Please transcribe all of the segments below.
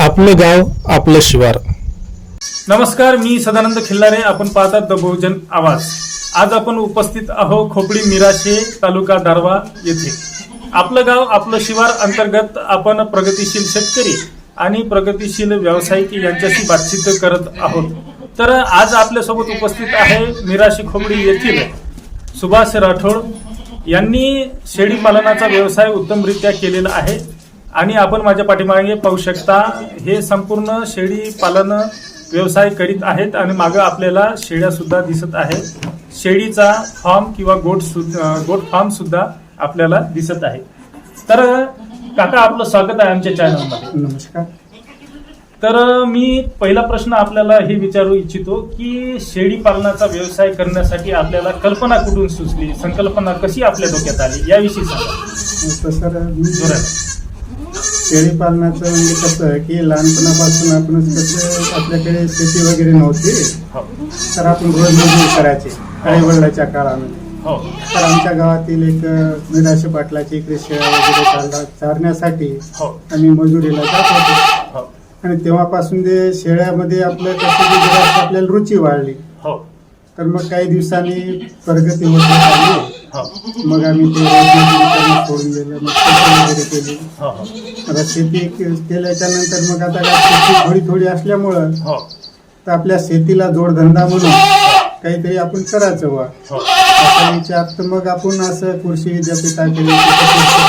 आपलं गाव आपलं शिवार. नमस्कार मी सदानंद खिल्लारे. आपण पाहतात द बहुजन आवाज. आज आपण उपस्थित आहो खोपडी मिराशे तालुका दारवा येथे. आपलं गाव आपलं शिवार अंतर्गत आपण प्रगतीशील शेतकरी आणि प्रगतिशील व्यावसायिक यांच्याशी बातचीत करत आहोत. तर आज आपल्यासोबत उपस्थित आहे मिराशी खोपडी येथील सुभाष राठोड. यांनी शेळी पालनाचा व्यवसाय उत्तमरित्या केलेला आहे. आणि आपण माझ्या पाठीमागे पाहू शकता हे संपूर्ण शेळी पालन व्यवसाय करीत आहेत आणि मागं आपल्याला शेळ्या सुद्धा दिसत आहेत. शेळीचा फार्म किंवा गोट सु- गोट फार्म सुद्धा आपल्याला दिसत आहे. तर काका आपलं स्वागत आहे आमच्या चॅनलमध्ये नमस्कार. तर मी पहिला प्रश्न आपल्याला हे विचारू इच्छितो की शेळी पालनाचा व्यवसाय करण्यासाठी आपल्याला कल्पना कुठून सुचली? संकल्पना कशी आपल्या डोक्यात आली? याविषयी सांगा. सर. शेळी पालनाचं म्हणजे कसं की लहानपणापासून आपण कसं आपल्याकडे शेती वगैरे नव्हती हो. तर आपण रोज मजुरी करायचे आई वडिलाच्या काळामध्ये. हो. तर आमच्या गावातील एक निराशे पाटलाची इकडे शेळ्या वगैरे चालला चारण्यासाठी हो. आम्ही मजुरीला जात होतो. हो. आणि तेव्हापासून ते शेळ्यामध्ये आपलं कसं की जरा आपल्याला रुची वाढली. हो. तर मग काही दिवसांनी प्रगती होत. मग आम्ही ते करणं सोडून दिलं मग शेती वगैरे केली. आता शेती के- केल्याच्यानंतर मग आता काय शेती थोडी थोडी असल्यामुळं हो. तर आपल्या शेतीला जोडधंदा म्हणून काहीतरी आपण करायचं वा असा विचार तर मग आपण असं कृषी विद्यापीठाकडे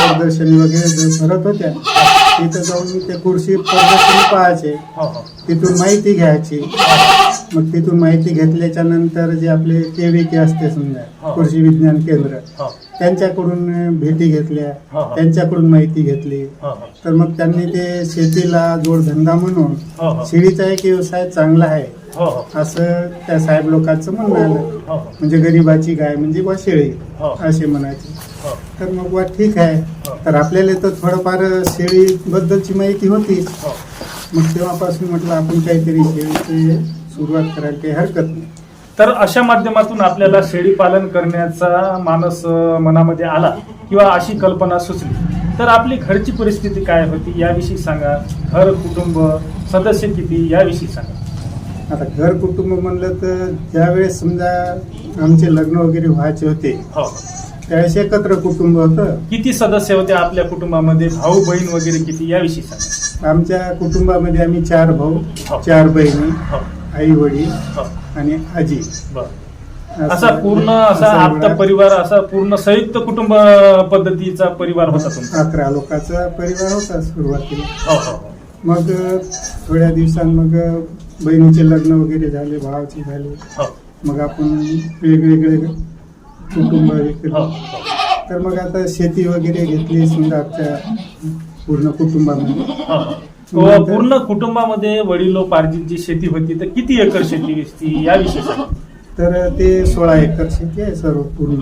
प्रदर्शनी वगैरे जे भरत होत्या तिथं जाऊन ते कृषी प्रदर्शनी पाहायचे. हो हो. तिथून माहिती घ्यायची. मग तिथून माहिती घेतल्याच्या नंतर जे आपले केविके असते समजा हो. कृषी विज्ञान केंद्र हो. त्यांच्याकडून भेटी घेतल्या हो, हो. त्यांच्याकडून माहिती घेतली. हो हो. तर मग त्यांनी ते शेतीला जोडधंदा म्हणून हो हो. शेळीचा एक व्यवसाय चांगला आहे हो हो. असं त्या साहेब लोकांचं म्हणणं आलं. हो हो. म्हणजे गरीबाची गाय म्हणजे बा शेळी हो. असे म्हणायचे. हो तर मग बा ठीक आहे. हो. तर आपल्याला तर थोडंफार शेळी बद्दलची माहिती होती. हो. मग तेव्हापासून म्हटलं आपण काहीतरी शेळीची सुरुवात करायला काही हरकत नाही. तर अशा माध्यमातून आपल्याला शेळी पालन करण्याचा मानस मनामध्ये आला किंवा अशी कल्पना सुचली. तर आपली घरची परिस्थिती काय होती याविषयी सांगा. घर कुटुंब सदस्य किती याविषयी सांगा. आता घर कुटुंब म्हणलं तर ज्यावेळेस समजा आमचे लग्न वगैरे व्हायचे होते हो. त्यावेळेस एकत्र कुटुंब होतं. किती सदस्य होते आपल्या कुटुंबामध्ये? भाऊ बहीण वगैरे किती? याविषयी सांगा. आमच्या कुटुंबामध्ये आम्ही चार भाऊ हो. चार बहिणी हो. आई वडील हो. आणि आजी. बरं. असा पूर्ण असा असा आपला एवढा परिवार असा पूर्ण संयुक्त कुटुंब पद्धतीचा परिवार होता तुमचा? अकरा लोकांचा परिवार होता सुरुवातीला. हो हो हो. मग थोड्या दिवसांत मग बहिणीचे लग्न वगैरे झाले भावाचे झाले. हो. मग आपण वेगवेगळे कुटुंब हे हो. तर मग आता शेती वगैरे घेतली समजा आमच्या पूर्ण कुटुंबामध्ये. हो, पूर्ण कुटुंबामध्ये वडिलोपार्जित शेती होती तर किती एकर शेती दिसती याविषयी सांगा तर ते सोळा एकर शेती आहे सर्व पूर्ण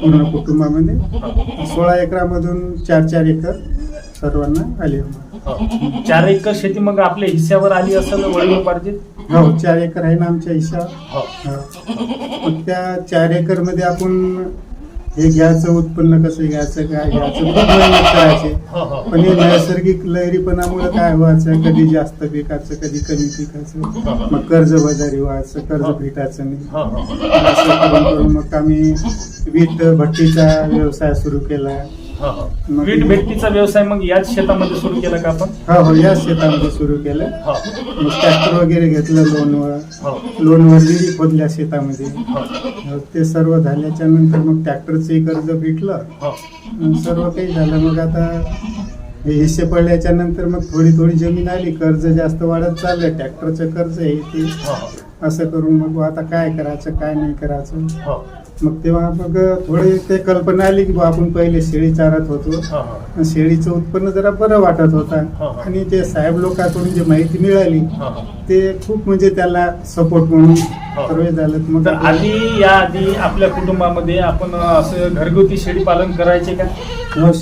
पूर्ण कुटुंबामध्ये. सोळा एकरामधून चार चार एकर. सर्वांना आले हो. चार एकर शेती मग आपल्या हिस्स्यावर आली असेल वडिलोपार्जित हो चार एकर आहे ना आमच्या हिशा हो. मग त्या चार एकरमध्ये आपण हे घ्यायचं उत्पन्न कसं घ्यायचं काय घ्यायचं खूप मेहनत करायचे हो हो. पण हे नैसर्गिक लहरीपणामुळे काय व्हायचं कधी जास्त पिकाचं कधी कमी पिकाचं? मग कर्ज बाजारी व्हायचं कर्ज भेटायचं नाही. हो हो. असं करून करून मग आम्ही वीट भट्टीचा व्यवसाय सुरू केला. हो हो वीट भेटतीचा व्यवसाय मग याच शेतामध्ये सुरू केला का आपण? हो हो या शेतामध्ये सुरू केलं. हो. मग ट्रॅक्टर वगैरे घेतलं लोनवर. हो. लोनवर विहिरी खोदल्या शेतामध्ये. हो. मग ते सर्व झाल्याच्यानंतर मग ट्रॅक्टरचंही कर्ज भेटलं. हो. मग सर्व काही झालं. मग आता हे हिस्से पडल्याच्या नंतर मग थोडी थोडी जमीन आली. कर्ज जास्त वाढत चाललं ट्रॅक्टरचं कर्ज हे ते. हो. असं करून मग आता काय करायचं काय नाही करायचं. हो. मग तेव्हा मग थोडी ते कल्पना आली की आपण पहिले शेळी चारत होतो. हो हो. आणि शेळीचं उत्पन्न जरा बरं वाटत होता. हो. आणि ते साहेब लोकांकडून जी माहिती मिळाली हो हो. ते खूप म्हणजे त्याला सपोर्ट म्हणून सर्व झालं. मग तर आधी या आधी आपल्या कुटुंबामध्ये आपण असं घरगुती शेळी पालन करायचे का?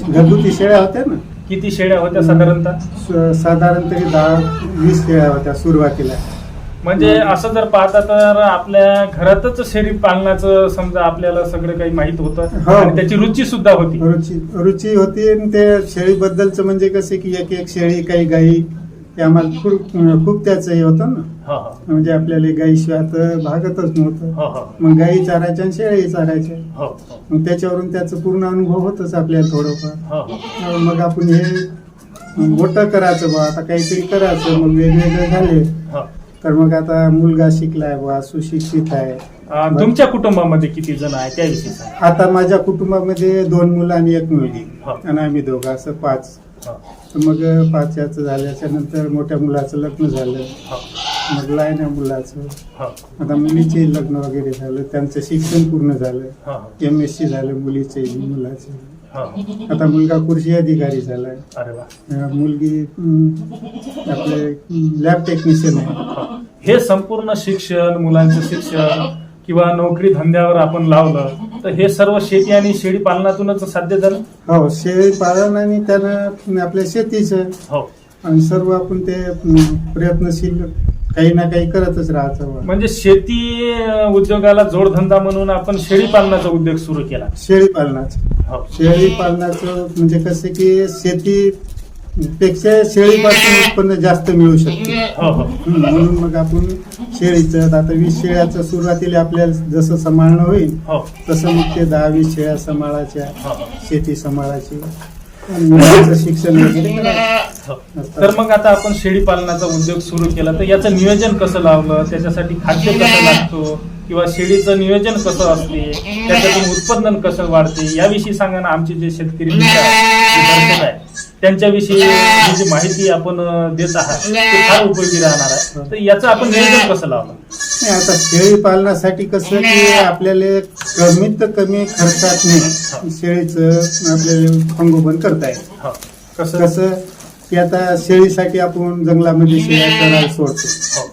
घरगुती शेळ्या होत्या ना. किती शेळ्या होत्या साधारणतः? स- साधारण तरी दहा वीस शेळ्या होत्या सुरुवातीला. म्हणजे असं जर पाहता तर आपल्या घरातच शेळी पालनाचं समजा आपल्याला सगळं काही माहीत होतं. हो. आणि त्याची रुची सुद्धा होती. रुची रुची होती आणि ते शेळीबद्दलचं म्हणजे कसे की एक एक शेळी काही गाई ते आम्हाला खूप खूप त्याचं हे होतं ना. हा हा. म्हणजे आपल्याला गाईशिवाय तर भागतच नव्हतं. हा हा. मग गाई चारायच्या आणि शेळी चारायच्या. हो हो. मग त्याच्यावरून त्याचं पूर्ण अनुभव होतच आपल्याला थोडंफार. हो हो. अं, मग आपण हे मोठं करायचं बा आता काहीतरी करायचं मग वेगवेगळे झाले. हो. तर मग आता मुलगा शिकलाय बा सुशिक्षित आहे. अं, तुमच्या कुटुंबामध्ये किती जण आहे त्याविषयी सांगा आता माझ्या कुटुंबामध्ये दोन मुलं आणि एक मुलगी. हा. आणि आम्ही दोघं असं पाच. हा, तर मग पाच याचं झाल्याच्यानंतर मोठ्या मुलाचं लग्न झालं. हा, मग लहान्या मुलाचं. हा, आता मुलीचे लग्न वगैरे झालं त्यांचं शिक्षण पूर्ण झालं. हा, एम एस सी झालं मुलीचे मुलाचे. आता मुलगा कृषी अधिकारी झालाय. अरे वा. अं, मुलगी अं, आपले लॅब टेक्निशियन आहे. हा. हे संपूर्ण शिक्षण मुलांचं शिक्षण किंवा नोकरी धंद्यावर आपण लावलं तर हे सर्व शेती आणि शेळी पालनातूनच साध्य झालं? हो शेळी पालन आणि त्यानं आपल्या शेतीचं हो. आणि सर्व आपण ते अं, प्रयत्नशील काही ना काही करतच राहायचं बा. म्हणजे शेती अं, उद्योगाला जोडधंदा म्हणून आपण शेळी पालनाचा उद्योग सुरू केला. शेळी पालनाचं. हो. शेळी पालनाचं म्हणजे कसं की शेती पेक्षा शेळीपासून उत्पन्न जास्त मिळू शकते. हो हो. हम्म, म्हणून मग आपण शेळीचं आता वीस शेळ्याचं सुरुवातीला आपल्याला जसं सांभाळणं होईल हो. तसं मग ते दहा वीस शेळ्या सांभाळायच्या हो, शेती सांभाळायची. मुलाचं शिक्षण वगैरे. करायचं. तर मग आता आपण शेळी पालनाचा उद्योग सुरू केला. तर याचं नियोजन कसं लावलं? त्याच्यासाठी खाद्य कसं लागतो? किंवा शेळीचं नियोजन कसं असते? त्याच्यातून उत्पादन कसं वाढते? याविषयी सांगा ना आमचे जे शेतकरी मित्र आहे त्यांच्याविषयी जी माहिती आपण देत आहात ते फार उपयोगी राहणार आहे. तर याचं आपण नियोजन कसं लावलं? नाही आता शेळी पालनासाठी कसं की आपल्याला कमीत कमी खर्चात नाही शेळीचं आपल्याला संगोपन करता येईल हो. कसं? कसं की आता शेळीसाठी आपण जंगलामध्ये शेळ्या चरायला सोडतो. हो.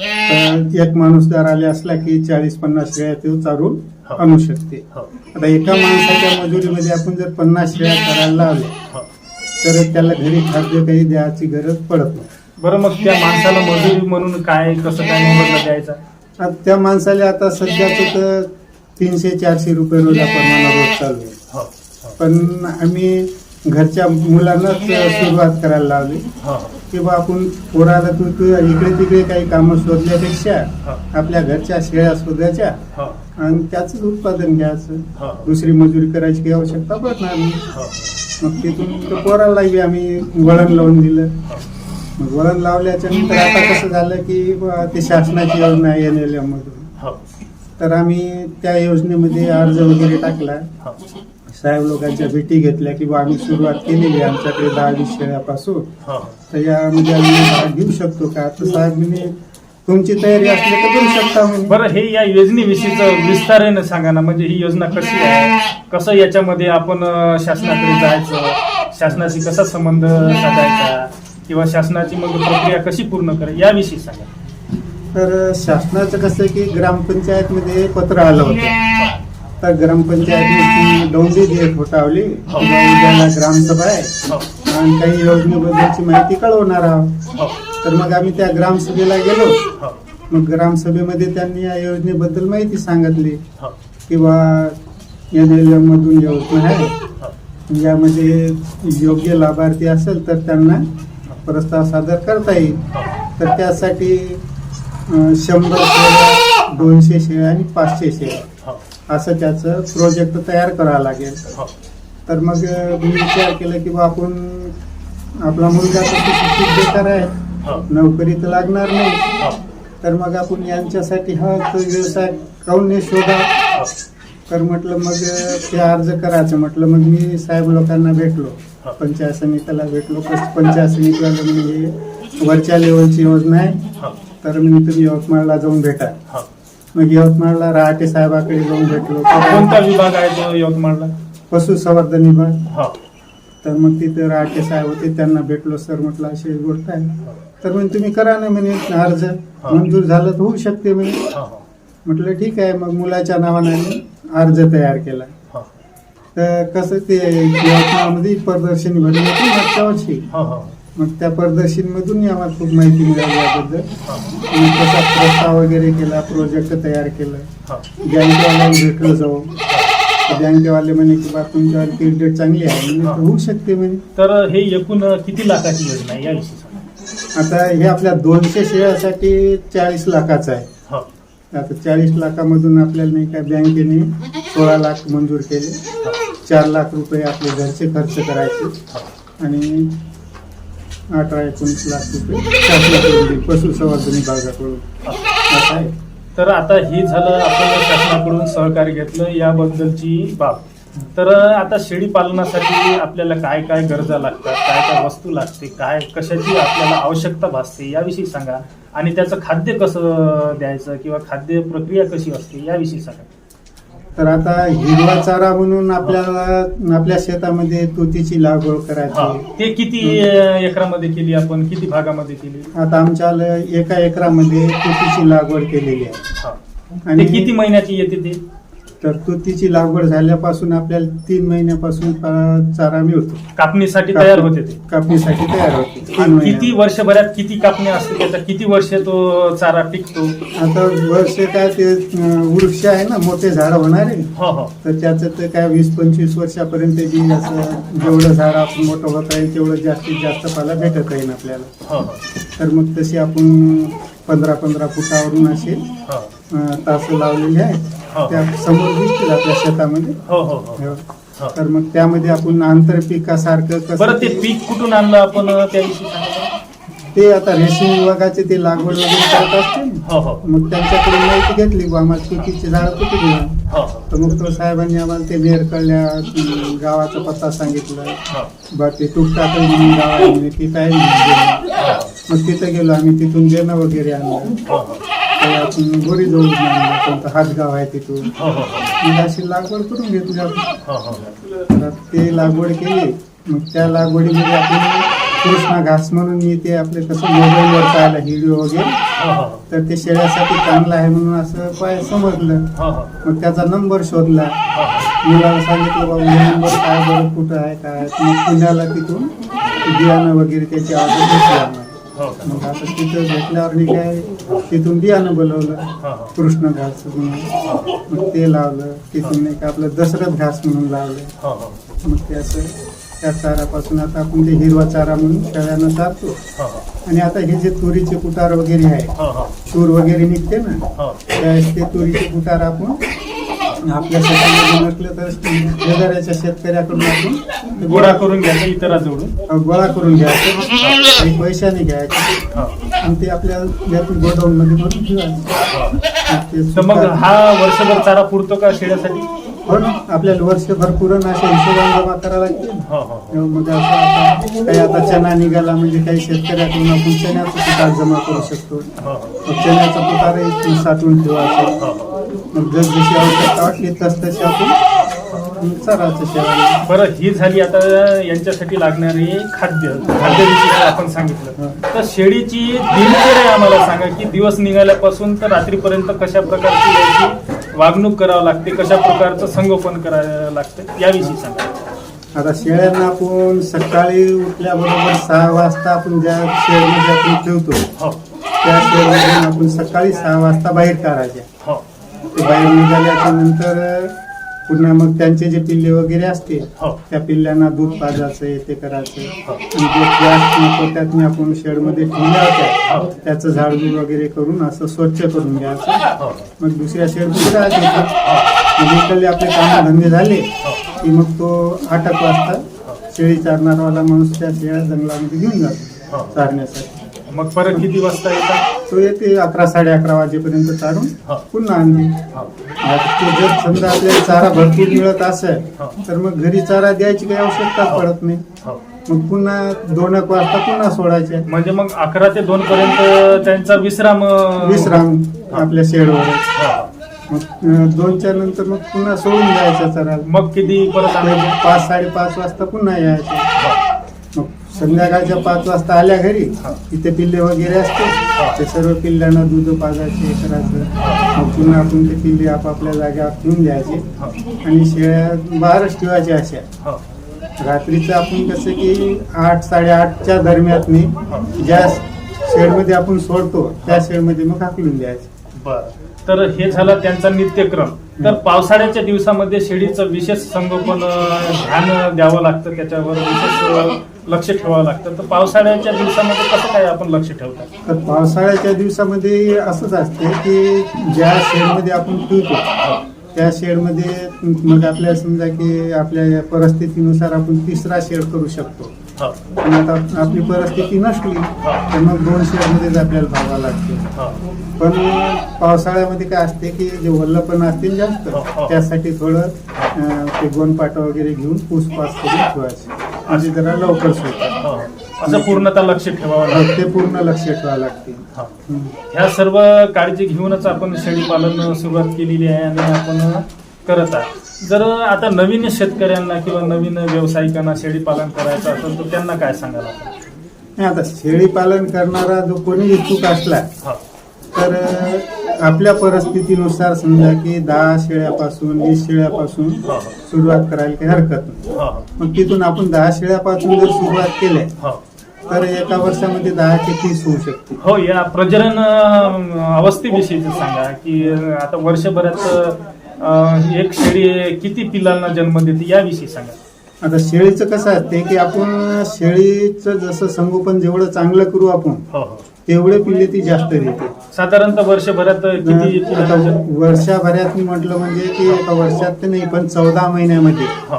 तर एक माणूस जर आले असला की चाळीस पन्नास शेळ्या तो चारून हो. आणू शकते. हो. आता एका माणसाच्या मजुरीमध्ये आपण जर पन्नास शेळ्या करायला लावले हो. तर त्याला घरी खाद्य काही द्यायची गरज पडत नाही. बरं मग त्या माणसाला मजुरी म्हणून काय कसं काय द्यायचा? आता त्या माणसाला आता सध्याच तर तीनशे चारशे रुपये रोज प्रमाणे रोज चालू आहे. हो हो. पण आम्ही घरच्या मुलांनाच सुरुवात करायला लावली. हो की बा आपण पोराला तू तू इकडे तिकडे काही कामं शोधल्यापेक्षा हो. आपल्या घरच्या शेळ्या शोधायच्या हो. आणि त्याच उत्पादन घ्यायचं. हो. दुसरी मजुरी करायची काही आवश्यकता पडणार नाही. हो. मग तिथून त्या पोराला बी आम्ही वळण लावून दिलं. मग वळण लावल्याच्या नंतर आता कसं झालं की ते शासनाची योजना आहे एन एल एम मधून हो. तर आम्ही त्या योजनेमध्ये अर्ज वगैरे टाकला. हो. साहेब लोकांच्या भेटी घेतल्या की बा आम्ही सुरुवात केलेली आहे आमच्याकडे दहा वीस शेळ्यापासून. हो. तर यामध्ये आम्ही भाग घेऊ शकतो का? तर साहेब म्हणे तुमची तयारी असली तर करू शकता म्हणे. बरं हे या योजनेविषयीच विस्ताराने सांगा ना म्हणजे ही योजना कशी आहे? कसं याच्यामध्ये आपण अं, शासनाकडे जायचं? शासनाशी कसा संबंध साधायचा? किंवा शासनाची मग प्रक्रिया कशी पूर्ण करायची याविषयी सांगा. तर शासनाचं कसं आहे की ग्रामपंचायतमध्ये पत्र आलं होतं. तर ग्रामपंचायतने दौंडी देत होटावली हो. उद्याला ग्रामसभा आहे. हो. आणि काही योजनेबद्दलची माहिती कळवणार आहोत. हो. तर मग आम्ही त्या ग्रामसभेला गेलो. मग ग्रामसभेमध्ये त्यांनी या योजनेबद्दल माहिती सांगितली. किंवा एन एल एम मधून योजना आहे यामध्ये योग्य लाभार्थी असेल तर त्यांना प्रस्ताव सादर करता येईल. तर त्यासाठी शंभर शेळ्या दोनशे शेळ्या आणि पाचशे शेळ्या. हो. असं त्याचं प्रोजेक्ट तयार करावं लागेल. हो. तर मग मी विचार केला की बा आपण आपला मुलगा बेकार आहे. हो. नोकरी तर लागणार नाही. तर मग आपण यांच्यासाठी हा तो व्यवसाय काऊन नाही शोधा? तर म्हटलं मग ते अर्ज करायचं. म्हटलं मग मी साहेब लोकांना भेटलो. पंचायत समितीला भेटलो. कस- पंचायत समितीला म्हणजे वरच्या लेवलची योजना आहे. तर मी तुम्ही यवतमाळला जाऊन भेटा मग यवतमाळला रहाटे साहेबाकडे जाऊन भेटलो. कोणता विभाग आहे तो यवतमाळला? पशुसंवर्धन विभाग. हो. तर मग तिथे रहाटे साहेब होते त्यांना भेटलो. सर म्हटलं अशी गोष्ट आहे. तर म्हणे तुम्ही करा ना म्हणे अर्ज. मंजूर झालं तर होऊ शकते म्हणे. म्हटलं ठीक आहे मग मुलाच्या नावाने अर्ज तयार केला. तर कसं ते यवतमाळमध्ये प्रदर्शनी भरली होती मागच्या वर्षी हो हो. मग त्या प्रदर्शनमधून आम्हाला खूप माहिती मिळाली याबद्दल. आणि कसा प्रस्ताव वगैरे केला प्रोजेक्ट तयार केलं. हो. बँकेवाल्याला भेटलो जाऊ. बँकेवाले म्हणे की बा तुमच्यावर क्रेडिट चांगली आहे. म्हणजे होऊ शकते म्हणे. तर हे एकूण किती लाखाची योजना आहे याविषयी आता हे आपल्या दोनशे शेळ्यासाठी चाळीस लाखाचं आहे. हो. आता चाळीस लाखामधून आपल्याला नाही का बँकेने सोळा लाख मंजूर केले. चार लाख रुपये आपले घरचे खर्च करायचे. आणि अठरा एकोणीस लाख रुपये शासनाकडून पशुसंवर्धन विभागाकडून. असं आहे. तर आता हे झालं आपण शासनाकडून सहकार्य घेतलं याबद्दलची बाब. तर आता शेळी पालनासाठी आपल्याला काय काय गरजा लागतात काय काय वस्तू लागते काय कशाची आपल्याला आवश्यकता भासते याविषयी सांगा. आणि त्याचं खाद्य कसं द्यायचं किंवा खाद्य प्रक्रिया कशी असते याविषयी सांगा. तर आता हिरवा चारा म्हणून आपल्याला आपल्या शेतामध्ये तुतीची लागवड हा करायची ते किती अं, एकरामध्ये केली आपण? किती भागामध्ये केली? आता आमच्या एका एकरामध्ये तुतीची लागवड केलेली आहे. हा. ते आणि- किती महिन्याची येते ते? तर तुतीची लागवड झाल्यापासून आपल्याला तीन महिन्यापासून पा- चारा मिळतो कापणीसाठी तयार होते ते. कापणीसाठी तयार होते. तीन किती महिन्यात. वर्षभरात किती कापणी असते त्याचा किती वर्ष तो चारा टिकतो आता वर्ष काय ते अं, वृक्ष आहे ना मोठे झाड होणारे. हो हो. तर त्याचं ते काय वीस पंचवीस वर्षापर्यंत बी असं जेवढं झाड आपण मोठं होत आहे तेवढं जास्तीत जास्त पाला भेटत राहील आपल्याला. हो हो. तर मग तशी आपण पंधरा पंधरा फुटावरून असे हो. तास लावलेले हो. आहेत त्या समोर दिसतील आपल्या शेतामध्ये हो हो हो हो. हो. तर मग त्यामध्ये आपण आंतरपिकासारखं कसं बरं ते पीक कुठून आणलं आपण बरं. ते आता रेशीम विभागाचे ते लागवड वगैरे करत असते ना. हो हो मग त्यांच्याकडून माहिती घेतली आम्हाला तुतीची झाडं कुठे घेऊन हो हो तर मग तो साहेबांनी आम्हाला ते मेरकळल्या अं, गावाचा पत्ता सांगितला हो बा ते तुपटाकळ म्हणून गाव आहे म्हणे, तिथं आहे म्हणे देणं. मग तिथं गेलो आम्ही तिथून देणं वगैरे आणलं हो हो आपण गोरी जवळ कोणतं हातगाव आहे तिथून हो हो मग अशी लागवड करून हो हो तर ते लागवड केली. मग त्या लागवडीमध्ये आपण कृष्णा घास म्हणून येते आपले कसं मोबाईलवर पाहायला व्हिडिओ वगैरे. हो हो. तर ते शेळ्यासाठी चांगलं आहे म्हणून असं पाय समजलं. हो हो. मग त्याचा नंबर शोधला. हो मुलाला सांगितलं बाबा हे नंबर काय बरं कुठं आहे काय. मग पुण्याला तिथून बियाणं वगैरे त्याची ऑर्डर घेतली हो? मग आता तिथं भेटल्यावर मी काय तिथून बियाणं बोलवलं हो हो. कृष्ण घास म्हणून मग ते लावलं तिथून एक आपलं दशरथ घास म्हणून लावलं. हो हो. मग त्याचं त्या चारापासून आता आपण ते हिरवा चारा म्हणून शेळ्यांना चारतो हो हो. आणि आता हे जे तुरीचे कुटार वगैरे आहे हो हो. तूर वगैरे निघते ना हो. त्यावेळेस ते तुरीचे कुटार आपण आपल्या शेतामध्ये नसलं तर शेजाऱ्याच्या शेतकऱ्याकडून आपण ते गोळा करून घ्यायचं इतराजवळून. गोळा करून घ्यायचं. काही पैशाने घ्यायचे. हो. आणि ते आपल्या यातून गोडाऊन मध्ये भरून ठेवायचं मग ते तर मग सुका- हा वर्षभर चारा पुरतो का शेळ्यासाठी? हो ना. आपल्याला वर्षभर पुरण असे हिशोबाने जमा करावं लागते. हो मग असं आता काही आता चना निघाला म्हणजे काही शेतकऱ्याकडून आपण चण्याचं पुटार जमा करू शकतो. हो हो. मग चण्याचं पुटारही साठवून ठेवायचं. हो हो. मग जस जशी आवश्यकता वाटली तस तशी आपण चराचं सेवा बरं ही झाली आता यांच्यासाठी लागणारी खाद्य खाद्याविषयी आपण सांगितलं. तर शेळीची दिनचर्या आम्हाला सांगा की दिवस निघाल्यापासून तर रात्रीपर्यंत कशा प्रकारची याची वागणूक करावं लागते कशा प्रकारचं संगोपन करावं लागतं याविषयी सांगा. आता शेळ्यांना आपण सकाळी उठल्याबरोबर सहा वाजता आपण ज्या शेडमध्ये आपण ठेवतो हो. त्या शेडमधून आपण सकाळी सहा वाजता बाहेर काढायच्या. ते बाहेर निघाल्याच्या नंतर पुन्हा मग त्यांचे जे पिल्ले वगैरे असते हो. त्या पिल्ल्यांना दूध पाजायचं हे ते करायचं. हो. आणि जे जास्त नको त्यात मी आपण शेडमध्ये ठेवल्या होत्या त्याचं झाडझूड वगैरे करून असं स्वच्छ करून घ्यायचं. हो. मग दुसऱ्या शेडमध्ये राहायचं आपले काम धंदे झाले की मग तो आठ एक वाजता शेळी चारणारवाला माणूस त्या शेळ्या जंगलामध्ये घेऊन जातो हो. चारण्यासाठी. मग परत किती वाजता येतात तो येते अकरा साडे अकरा वाजेपर्यंत चारून हो. पुन्हा आता ते जर समजा आपल्याला चारा भरपूर मिळत असेल हो. तर मग घरी चारा द्यायची काही आवश्यकता पडत नाही. हो. मग पुन्हा दोन एक वाजता पुन्हा सोडायचे. म्हणजे मग अकरा ते दोन पर्यंत त्यांचा विश्राम अं, विश्राम आपल्या शेडवर. हो. मग अं, दोनच्या नंतर मग पुन्हा सोडून द्यायचं चाराला मग किती परत आणायचे? पाच साडेपाच वाजता पुन्हा यायचे. हो. संध्याकाळच्या पाच वाजता आल्या घरी. तिथे पिल्ले वगैरे असते. ते सर्व पिल्ल्यांना दूध पाजायचे हे करायचं. मग पुन्हा आपण ते पिल्ले आपापल्या जागेवर ठेवून द्यायचे. आणि शेळ्या बाहेरच ठेवायच्या अशा. रात्रीचं आपण कसं की आठ साडेआठच्या दरम्यान मी ज्या शेडमध्ये आपण सोडतो त्या शेडमध्ये मग हाकलून द्यायचे. बर. तर हे झाला त्यांचा नित्यक्रम. तर पावसाळ्याच्या दिवसामध्ये शेळीचं विशेष संगोपन ध्यान द्यावं लागतं त्याच्यावर विशेष लक्ष ठेवावं लागतं. तर पावसाळ्याच्या दिवसामध्ये कसं काय आपण लक्ष ठेवतात तर पावसाळ्याच्या दिवसामध्ये असंच असते की ज्या शेडमध्ये आपण ठेवतो त्या शेडमध्ये मग आपल्या समजा की आपल्या परिस्थितीनुसार आपण तिसरा शेड करू शकतो. हो. पण आता आपली परिस्थिती नसली तर मग दोन शेडमध्येच आपल्याला भावा लागते. हो. पण पावसाळ्यामध्ये काय असते की जे वल्लपण असते जास्त हो, हो. त्यासाठी थोडं अं, ते गोनपाट वगैरे घेऊन पूसपास करून ठेवायचे. म्हणजे जरा लवकर सुटतात हो. असं पूर्णतः लक्ष ठेवावं लागतं. ते पूर्ण लक्ष ठेवावं लागते. हो. ह्या सर्व काळजी घेऊनच आपण शेळी पालन सुरुवात केलेली आहे आणि आपण करत आहे जर आता नवीन शेतकऱ्यांना किंवा नवीन व्यावसायिकांना शेळी पालन करायचं असेल तर त्यांना काय आपण? नाही आता शेळी पालन करणारा जो कोणी इच्छुक असला हो. तर आपल्या परिस्थितीनुसार समजा की दहा शेळ्यापासून वीस शेळ्यापासून सुरुवात करायला काही हरकत नाही. मग तिथून आपण दहा शेळ्यापासून जर सुरुवात केली तर एका वर्षामध्ये दहा ते तीस होऊ शकते. हो या प्रजनन अं, अवस्थेविषयीच सांगा की आता वर्षभरात एक शेळी किती पिलांना जन्म देते याविषयी सांगा. आता शेळीचं कसं असते की आपण शेळीचं जसं संगोपन जेवढं चांगलं करू आपण हो हो. तेवढे पिल्ले ती जास्त देते. साधारणतः वर्षभरात किती आता वर्षाभरात मी म्हटलं म्हणजे की एका वर्षात तर नाही पण चौदा महिन्यामध्ये हो.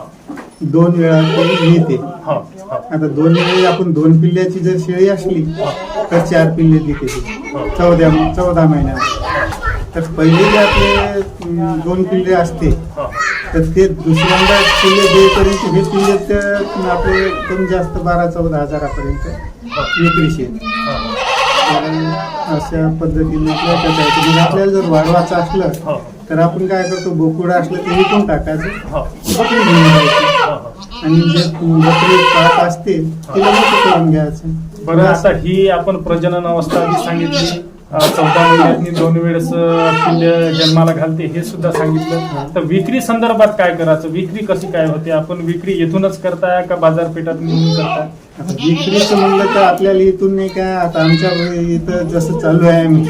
दोन वेळा ती येते. हो हो. आता दोन वेळी आपण दोन पिल्ल्याची जर शेळी असली तर चार पिल्ले देते ती चौदा चौदा महिन्यामध्ये. तर पहिले जे आपले अं, दोन पिल्ले असते हो. तर ते दुसऱ्यांदा पिल्ले देईपर्यंत हे पिल्ले तर आपले कमी जास्त बारा चौदा हजारापर्यंत विक्रीशी. हो. अशा पद्धतीने. म्हणजे आपल्याला जर वाढवायचं असलं हो. तर आपण काय करतो बोकुड असलं ते विकून टाकायचं. हो. बकरी घेऊन जायची. हो आणि जे बकरी पाळत असते तिला करून घ्यायचं. बरं आता ही आपण प्रजनन अवस्था सांगितली. चौदा महिन्यातनी दोन वेळेस पिल्ले जन्माला घालते हे सुद्धा सांगितलं. तर विक्री संदर्भात काय करायचं? विक्री कशी काय होते? आपण विक्री येथूनच करताय का बाजारपेठात करताय? आता विक्रीचं म्हणलं तर आपल्याला इथून नाही का आता आमच्या इथं जसं चालू आहे आम्ही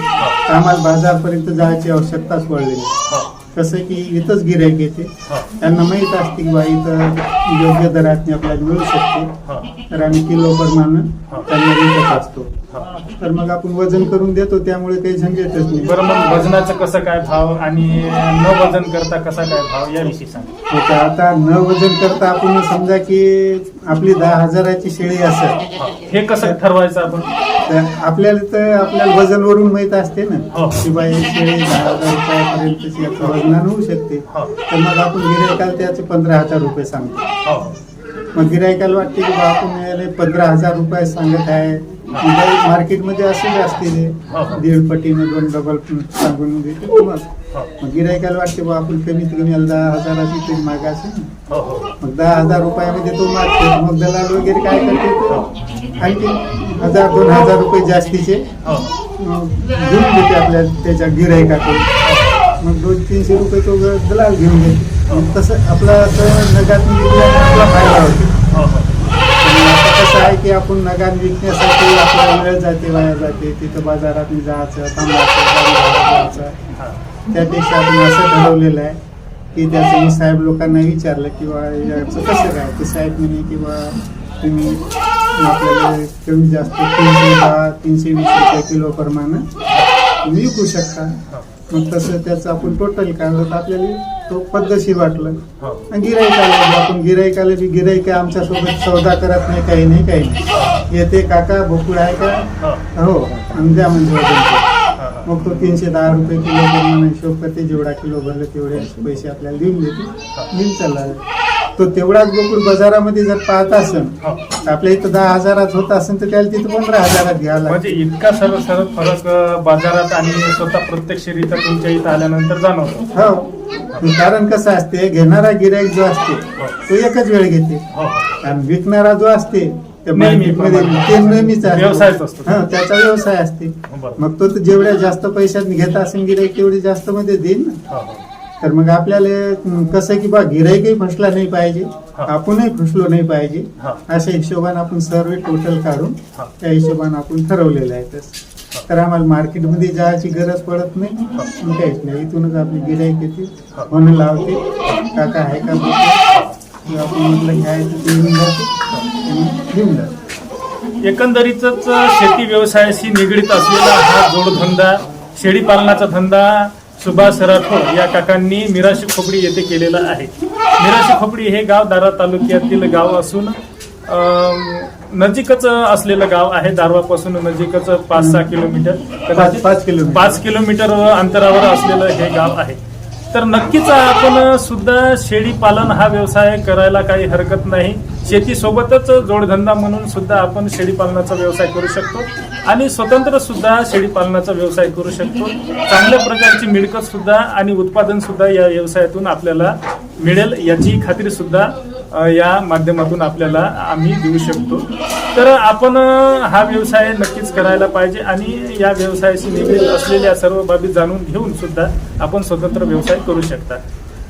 आम्हाला बाजारपर्यंत जायची आवश्यकताच पडलेली नाही. हो. कसं की इथंच गिरायक येते. हो. त्यांना माहीत असते की बा इथं योग्य दरात आपल्याला मिळू शकते. हो. तर आम्ही किलो प्रमाणे त्यांना विकत असतो. हो तर मग आपण वजन करून देतो त्यामुळे काही झंझटच नाही. बरं मग वजनाचं कसं काय भाव आणि न वजन करता कसा काय भाव याविषयी सांगा. हो का? आता न वजन करता आपण समजा की आपली दहा हजाराची शेळी असेल. हो. हे कसं ठरवायचं आपण? तर आपल्याला तर आपल्याला वजनवरून माहीत असते हो. ना की बा एक शेळी दहा हजार रुपयापर्यंत याचं वजनान होऊ शकते. हो. तर मग आपण गिरायकाला त्याचे पंधरा हजार रुपये सांगतो. हो. मग गिरायकाला वाटते की बा आपण याला पंधरा हजार रुपये सांगत आहे. मार्केटमध्ये असेल असते हो. दीड पटीने दोन डबल सांगून देते हो. मग गिरायकाला वाटते बा आपण कमीत कमी दहा हजाराची तरी मागायचं ना. हो हो. मग दहा हजार रुपयामध्ये तो मागतो मग दलाल वगैरे काय करते आणखी हजार दोन हजार रुपये जास्तीचे. हो. घेऊन घेते आपल्या त्याच्या गिरायकाकडून मग दोन तीनशे रुपये तो दलाल घेऊन घेते मग तसं आपला असं नगात फायदा होतो. हो हो. काय आहे की आपण नगान विकण्यासाठी आपला वेळ जाते वाया जाते. तिथं बाजारात जायचं थांबायचं गाडी भाडं त्यापेक्षा आपण असं ठरवलेलं आहे की त्याचं मी साहेब लोकांना विचारलं किंवा याचं कसं काय? ते साहेब म्हणे किंवा तुम्ही आपल्याला कमी जास्त तीनशे दहा तीनशे वीस रुपये किलो प्रमाणे तुम्ही विकू शकता. मग तसं त्याचं आपण टोटल काढलं तर आपल्याला तो पद्धतशीर वाटलं. हो. आणि गिराईकाला बी आपण गिराईकाला बी गिराईक आमच्यासोबत सौदा करत नाही काही नाही काही नाही. येते काका भोकुळ आहे का? हो. हो आणि द्या म्हणजे वजन. मग तो तीनशे दहा रुपये किलो प्रमाणे हिशोब करते जेवढा किलो भरलं तेवढे पैसे आपल्याला देऊन देते देऊन चालला. तो तेवढाच गोकुळ बाजारामध्ये जर पाहत असेल हो. आपल्या इथं दहा हजारात होत असेल तर त्याला तिथं पंधरा हजारात घ्यावं लागतं म्हणजे इतका सरळ सरळ फरक अं, बाजारात आणि स्वतः प्रत्यक्षरित्या तुमच्या इथं आल्यानंतर जाणवतो हो कारण कसं असते घेणारा गिराईक जो असते तो एकच वेळ घेते हो हो आणि विकणारा जो असते त्या नेहमी मार्केटमध्ये प्रमाणे. ते नेहमीच असतो. व्यवसायच असतो. हा, त्याचा व्यवसाय असते बरोबर. मग तो तर जेवढ्या जास्त पैशात घेत असेल गिराईक तेवढी जास्त मध्ये देईन ना हो हो तर मग आपल्याला कसं आहे की बा गिराईकही फसला नाही पाहिजे. आपणही फसलो नाही पाहिजे. अशा हिशोबाने आपण सर्व टोटल काढून. त्या हिशोबाने आपण ठरवलेलं आहे तसं तर आम्हाला मार्केटमध्ये जायची गरज पडत नाही काहीच नाही इथूनच आपली गिराईक येते. फोन लावते काका आहे का आपण म्हटलं घ्यायचं ते येऊन जाते देऊन जातो एकंदरीतच शेती व्यवसायाशी निगडीत असलेला हा जोडधंदा शेळी पालनाचा धंदा सुभाष राठोड या काकांनी मिराशी खोपडी येथे केलेला आहे. मिराशी खोपडी हे गाव दारा तालुक्यातील गाव असून नजीकच असलेलं गाव आहे. दारवापासून नजीकच पाच सहा किलोमीटर पाच किलोमीटर. पाच किलोमीटर अंतरावर असलेलं हे गाव आहे. तर नक्कीच आपण सुद्धा शेळी पालन हा व्यवसाय करायला काही हरकत नाही. शेतीसोबतच जोडधंदा म्हणून सुद्धा आपण शेळी पालनाचा व्यवसाय करू शकतो. आणि स्वतंत्र सुद्धा शेळी पालनाचा व्यवसाय करू शकतो. चांगल्या प्रकारची मिळकत सुद्धा आणि उत्पादन सुद्धा या व्यवसायातून आपल्याला मिळेल याची खात्री सुद्धा या माध्यमातून आपल्याला आम्ही देऊ शकतो. तर आपण हा व्यवसाय नक्कीच करायला पाहिजे आणि या व्यवसायाशी निगडीत असलेल्या सर्व बाबी जाणून घेऊन सुद्धा आपण स्वतंत्र व्यवसाय करू शकता.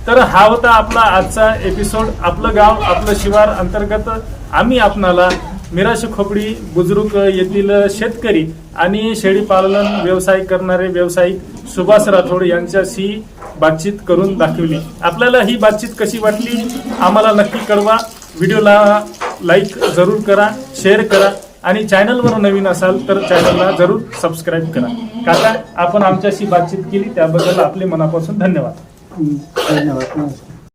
तर हा होता आपला आजचा एपिसोड आपलं गाव आपलं शिवार अंतर्गत आम्ही आपणाला मिराशी खोपडी बुजुर्ग येथील शेतकरी आणि शेळी पालन व्यवसाय करणारे व्यावसायिक सुभाष राठोड यांच्याशी बातचीत करून दाखवली. आपल्याला ही बातचीत कशी वाटली? आम्हाला नक्की कळवा. व्हिडिओला लाईक जरूर करा शेअर करा आणि चॅनलवर नवीन असाल तर चॅनलला जरूर सबस्क्राईब करा. काका आपण आमच्याशी बातचीत केली त्याबद्दल आपले मनापासून धन्यवाद. धन्यवाद.